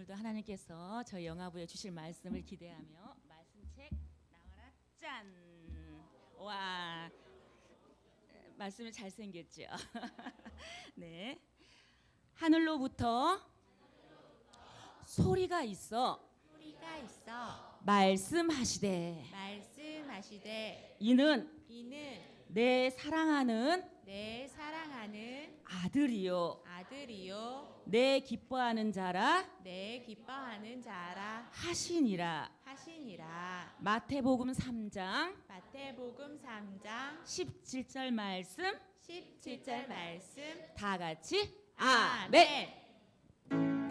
오늘도 하나님께서 저희 영화부에 주실 말씀을 기대하며 말씀책 나와라 짠. 와. 말씀이 잘 생겼죠. 네. 하늘로부터 소리가 있어 소리가 있어 말씀하시되 말씀하시되 이는 이는 내 사랑하는 내 사랑하는 아들이요. 아들이요. 내 기뻐하는 자라. 내 기뻐하는 자라. 하시니라. 하시니라. 마태복음 3장 마태복음 3장 17절 말씀 17절 말씀 다 같이 아멘. 아이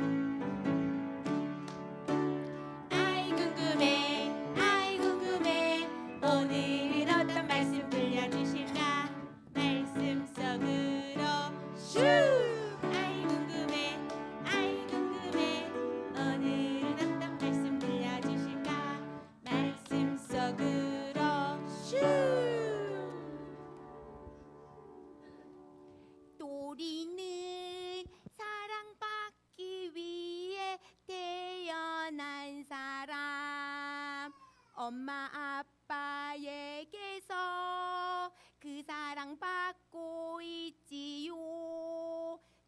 엄마 아빠에게서 그 사랑 받고 있지요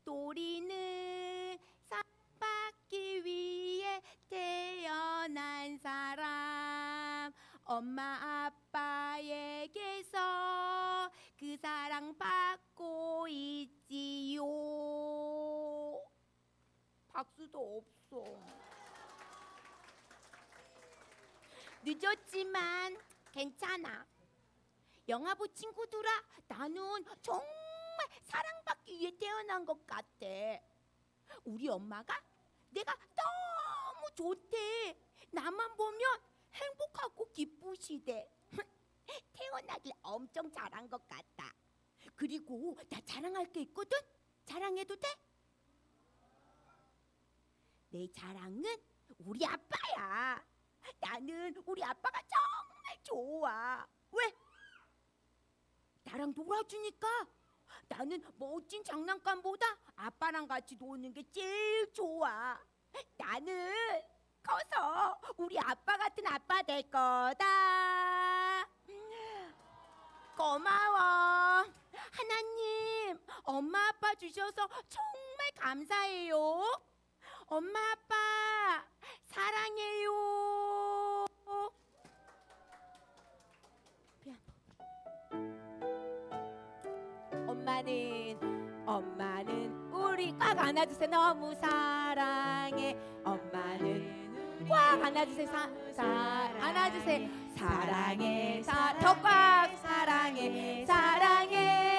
또리는 사랑받기 위해 태어난 사람 엄마 아빠에게서 그 사랑 받고 있지요. 박수도 없어. 늦었지만 괜찮아. 영화부 친구들아, 나는 정말 사랑받기 위해 태어난 것 같아. 우리 엄마가 내가 너무 좋대. 나만 보면 행복하고 기쁘시대. 태어나길 엄청 잘한 것 같다. 그리고 나 자랑할 게 있거든. 자랑해도 돼? 내 자랑은 우리 아빠야. 나는 우리 아빠가 정말 좋아. 왜? 나랑 놀아주니까. 나는 멋진 장난감보다 아빠랑 같이 노는 게 제일 좋아. 나는 커서 우리 아빠 같은 아빠 될 거다. 고마워. 하나님, 엄마 아빠 주셔서 정말 감사해요. 엄마 아빠 안아주세요. 너무 사랑해. 엄마는 꽉 안아주세요. 사, 사, 안아주세요. 사랑해. 사, 더꽉 사랑해. 사랑해.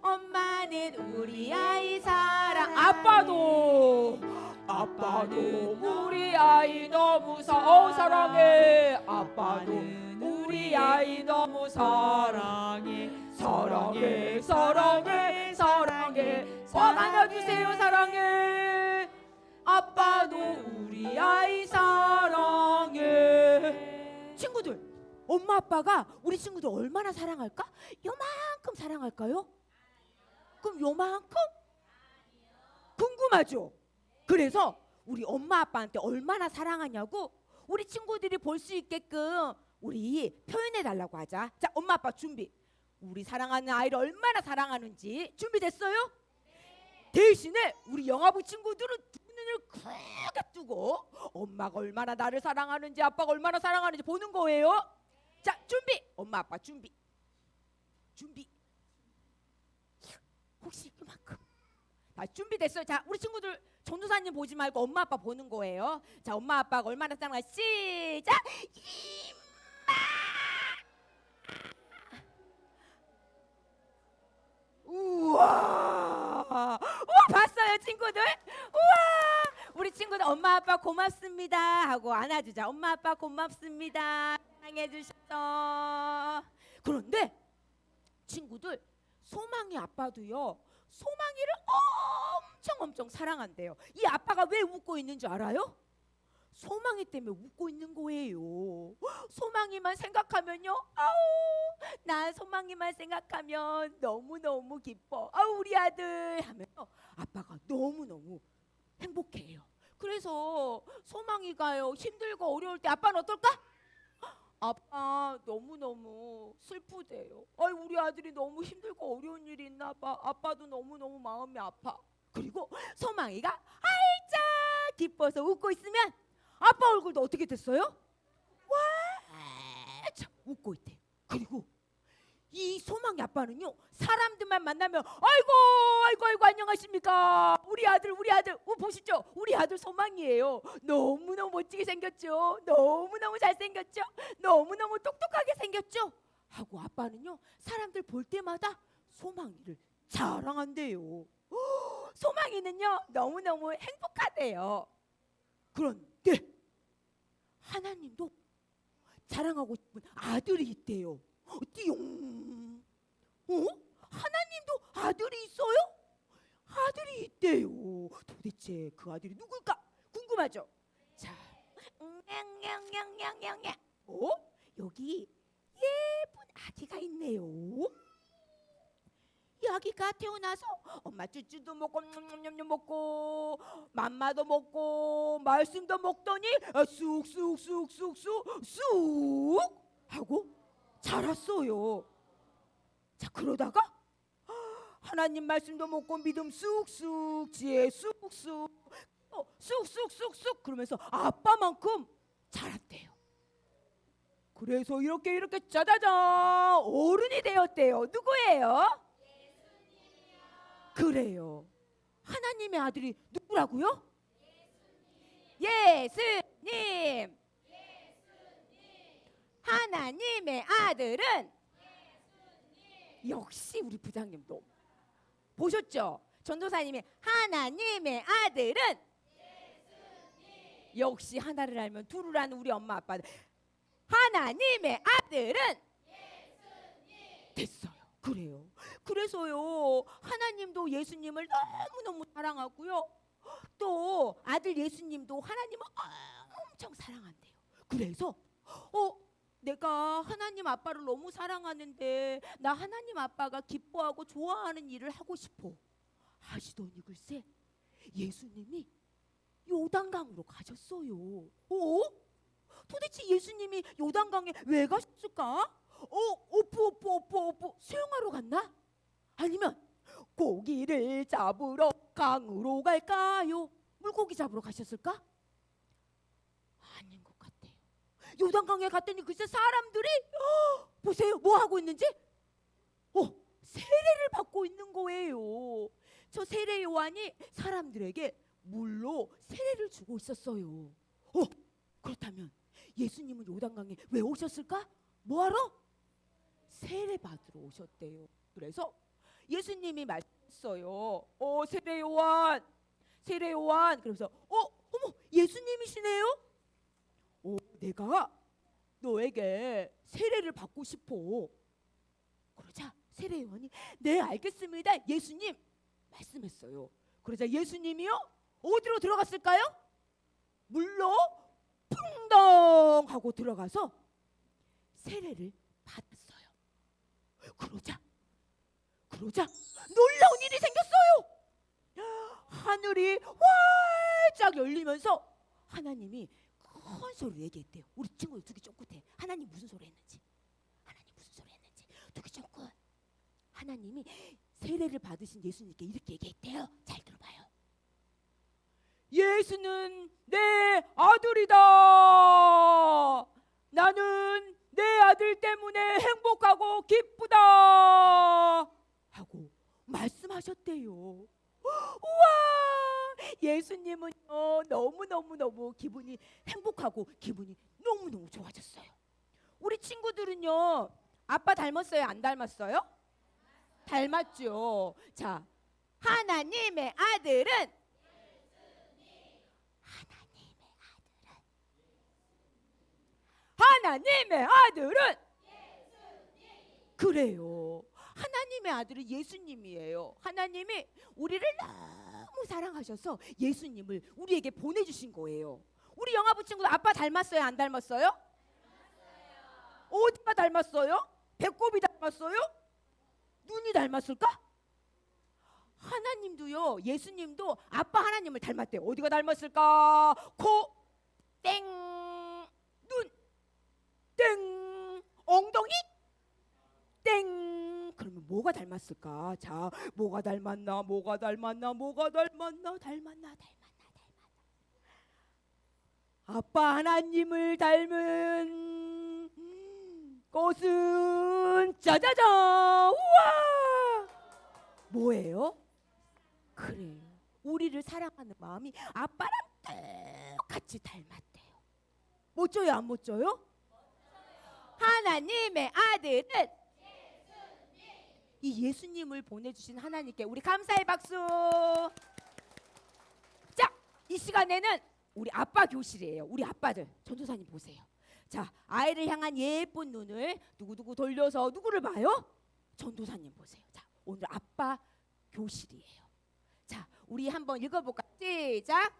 엄마는 우리 아이 사랑. 아빠도 아빠도 우리 아이 너무 사, 어, 사랑해 아빠도 우리 아이 너무 사랑해 사랑해 사랑해 꽉 안아주세요 사랑해 아빠도 우리 아이 사랑해 친구들, 엄마 아빠가 우리 친구들 얼마나 사랑할까? 요만큼 사랑할까요? 그럼 요만큼? 궁금하죠? 그래서 우리 엄마 아빠한테 얼마나 사랑하냐고 우리 친구들이 볼 수 있게끔 우리 표현해 달라고 하자. 자, 엄마 아빠 준비. 우리 사랑하는 아이를 얼마나 사랑하는지 준비됐어요? 대신에 우리 영화부 친구들은 두 눈을 크게 뜨고 엄마가 얼마나 나를 사랑하는지 아빠가 얼마나 사랑하는지 보는 거예요. 자, 준비. 엄마 아빠 준비. 준비. 혹시 이만큼. 자, 준비됐어요. 자, 우리 친구들 전도사님 보지 말고 엄마 아빠 보는 거예요. 자, 엄마 아빠가 얼마나 사랑하 시작. 우와. 우와 봤어요 친구들? 친구들 엄마 아빠 고맙습니다 하고 안아주자 엄마 아빠 고맙습니다 사랑해 주셔서 그런데 친구들 소망이 아빠도요 소망이를 엄청 엄청 사랑한대요 이 아빠가 왜 웃고 있는 줄 알아요? 소망이 때문에 웃고 있는 거예요. 소망이만 생각하면요. 아우, 나 소망이만 생각하면 너무 너무 기뻐. 아우 우리 아들 하면서 아빠가 너무 너무 행복해요. 그래서 소망이가요 힘들고 어려울 때 아빠는 어떨까? 아빠 너무 너무 슬프대요. 아이 우리 아들이 너무 힘들고 어려운 일이 있나 봐. 아빠도 너무 너무 마음이 아파. 그리고 소망이가 활짝 기뻐서 웃고 있으면 아빠 얼굴도 어떻게 됐어요? 활짝 웃고 있대요. 그리고 이 소망이 아빠는요 사람들만 만나면 아이고 아이고 아이고 안녕하십니까? 우리 아들 우리 아들. 어, 보시죠? 우리 아들 소망이에요. 너무 너무 멋지게 생겼죠? 너무 너무 잘생겼죠? 너무 너무 똑똑하게 생겼죠? 하고 아빠는요 사람들 볼 때마다 소망이를 자랑한대요. 어, 소망이는요 너무 너무 행복하대요. 그런데 하나님도 자랑하고 싶은 아들이 있대요. 어, 띠용. 어? 하나님도 아들이 있어요? 아들이 있대요. 도대체 그 아들이 누굴까? 궁금하죠? 자, 냥냥냥냥냥냥. 어? 여기 예쁜 아기가 있네요. 이 아기가 태어나서 엄마 쭈쭈도 먹고 냠냠냠 먹고 맘마도 먹고 말씀도 먹더니 아, 쑥쑥쑥쑥쑥 쑥 하고 자랐어요. 자 그러다가 하나님 말씀도 먹고 믿음 쑥쑥 지혜 쑥쑥 어, 쑥쑥쑥쑥 그러면서 아빠만큼 자랐대요. 그래서 이렇게 이렇게 짜자잔 어른이 되었대요. 누구예요? 그래요. 하나님의 아들이 누구라고요? 예수님. 하나님의 아들은 역시 우리 부장님도 보셨죠? 전도사님이 하나님의 아들은 역시 하나를 알면 둘을 아는 우리 엄마 아빠들 하나님의 아들은 됐어요. 그래요. 그래서요 하나님도 예수님을 너무 너무 사랑하고요. 또 아들 예수님도 하나님을 엄청 사랑한대요. 그래서 어 내가 하나님 아빠를 너무 사랑하는데 나 하나님 아빠가 기뻐하고 좋아하는 일을 하고 싶어 하시더니 글쎄 예수님이 요단강으로 가셨어요. 어? 도대체 예수님이 요단강에 왜 가셨을까? 어, 오프 오프 오프 오프 수영하러 갔나? 아니면 고기를 잡으러 강으로 갈까요? 물고기 잡으러 가셨을까? 아닌 것 요. 요단강에 갔더니 글쎄 사람들이 어, 보세요 뭐 하고 있는지 어 세례를 받고 있는 거예요. 저 세례 요한이 사람들에게 물로 세례를 주고 있었어요. 어 그렇다면 예수님은 요단강에 왜 오셨을까? 뭐하러? 세례 받으러 오셨대요. 그래서 예수님이 말했어요. 어 세례 요한, 세례 요한. 그래서 어 어머 예수님이시네요. 어 내가 너에게 세례를 받고 싶어. 그러자 세례 요한이 네 알겠습니다. 예수님 말씀했어요. 그러자 예수님이요 어디로 들어갔을까요? 물로 풍덩 하고 들어가서 세례를 받았어요. 그러자 그러자 놀라운 일이 생겼어요. 하늘이 활짝 열리면서 하나님이 큰 소리로 얘기했대요. 우리 친구들 두기 쫑긋해. 하나님 무슨 소리 했는지. 하나님 무슨 소리 했는지. 두기 쫑긋. 하나님이 세례를 받으신 예수님께 이렇게 얘기했대요. 잘 들어봐요. 예수는 내 아들이다. 나는 내 아들 때문에 행복하고 기쁘다. 하고 말씀하셨대요. 우와! 예수님은요 너무 너무 너무 기분이 행복하고 기분이 너무 너무 좋아졌어요. 우리 친구들은요 아빠 닮았어요? 안 닮았어요? 닮았죠. 자 하나님의 아들은 하나님의 아들은 하나님의 아들은 그래요. 하나님의 아들은 예수님이에요. 하나님이 우리를 너무 사랑하셔서 예수님을 우리에게 보내주신 거예요. 우리 영화부 친구 아빠 닮았어요? 안 닮았어요? 어디가 닮았어요? 배꼽이 닮았어요? 눈이 닮았을까? 하나님 하나님도요. 예수님도 아빠 하나님을 닮았대요. 어디가 닮았을까? 코, 땡, 눈, 땡, 엉덩이, 땡. 그러면 뭐가 닮았을까? 자, 뭐가 닮았나? 뭐가 닮았나? 뭐가 닮았나? 닮았나? 닮았나? 닮았나? 아빠 하나님을 닮은 것은 짜자잔! 우와! 뭐예요? 그래요. 우리를 사랑하는 마음이 아빠랑 똑같이 닮았대요. 멋져요, 안 멋져요? 하나님의 아들은 이 예수님을 보내주신 하나님께 우리 감사의 박수. 자, 이 시간에는 우리 아빠 교실이에요. 우리 아빠들 전도사님 보세요. 자, 아이를 향한 예쁜 눈을 두구두구 돌려서 누구를 봐요? 전도사님 보세요. 자, 오늘 아빠 교실이에요. 자, 우리 한번 읽어볼까? 시작.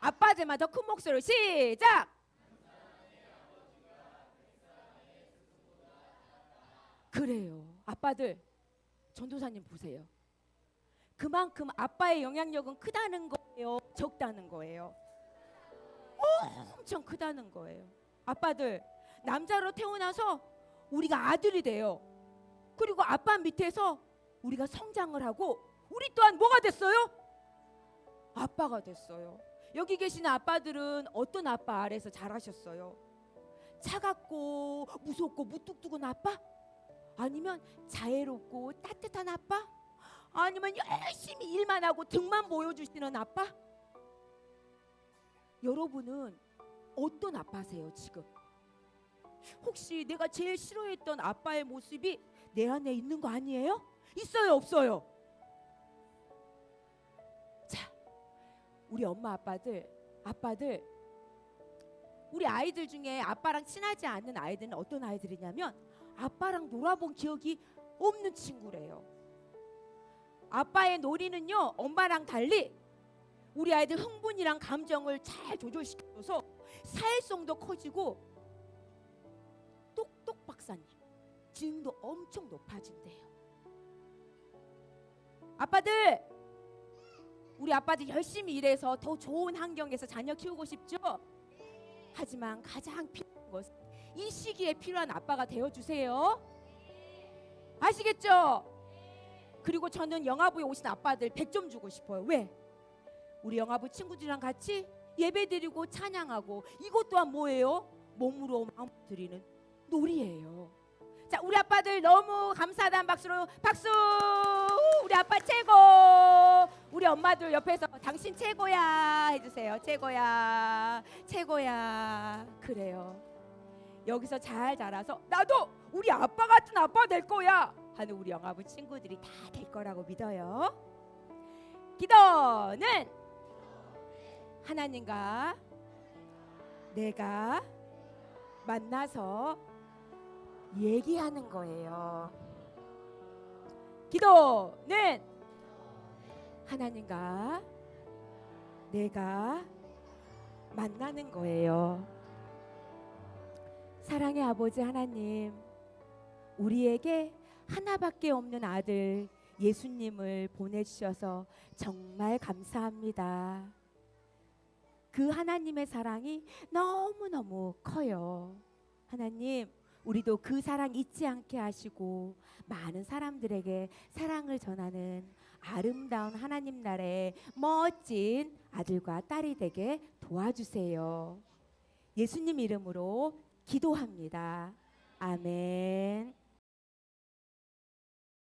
아빠들만 더 큰 목소리로 시작. 그래요. 아빠들 전도사님 보세요. 그만큼 아빠의 영향력은 크다는 거예요. 적다는 거예요. 엄청 크다는 거예요. 아빠들 남자로 태어나서 우리가 아들이 돼요. 그리고 아빠 밑에서 우리가 성장을 하고 우리 또한 뭐가 됐어요? 아빠가 됐어요. 여기 계시는 아빠들은 어떤 아빠 아래서 자라셨어요? 차갑고 무섭고 무뚝뚝한 아빠? 아니면 자애롭고 따뜻한 아빠? 아니면 열심히 일만 하고 등만 보여주시는 아빠? 여러분은 어떤 아빠세요 지금? 혹시 내가 제일 싫어했던 아빠의 모습이 내 안에 있는 거 아니에요? 있어요 없어요? 자, 우리 엄마 아빠들 아빠들 우리 아이들 중에 아빠랑 친하지 않는 아이들은 어떤 아이들이냐면 아빠랑 놀아본 기억이 없는 친구래요. 아빠의 놀이는요 엄마랑 달리 우리 아이들 흥분이랑 감정을 잘 조절시켜줘서 사회성도 커지고 똑똑 박사님 지능도 엄청 높아진대요. 아빠들 우리 아빠들 열심히 일해서 더 좋은 환경에서 자녀 키우고 싶죠? 하지만 가장 필요한 것은 이 시기에 필요한 아빠가 되어 주세요. 아시겠죠? 그리고 저는 영화부에 오신 아빠들 100점 주고 싶어요. 왜? 우리 영화부 친구들이랑 같이 예배드리고 찬양하고 이것 또한 뭐예요? 몸으로 마음 드리는 놀이예요. 자, 우리 아빠들 너무 감사하다는 박수로 박수! 우리 아빠 최고! 우리 엄마들 옆에서 당신 최고야 해주세요. 최고야, 최고야. 그래요. 여기서 잘 자라서 나도 우리 아빠 같은 아빠 될 거야 하는 우리 영화부 친구들이 다 될 거라고 믿어요. 기도는 하나님과 내가 만나서 얘기하는 거예요. 기도는 하나님과 내가 만나는 거예요. 사랑의 아버지 하나님, 우리에게 하나밖에 없는 아들 예수님을 보내주셔서 정말 감사합니다. 그 하나님의 사랑이 너무너무 커요. 하나님, 우리도 그 사랑 잊지 않게 하시고 많은 사람들에게 사랑을 전하는 아름다운 하나님 나라의 멋진 아들과 딸이 되게 도와주세요. 예수님 이름으로 기도합니다. 아멘.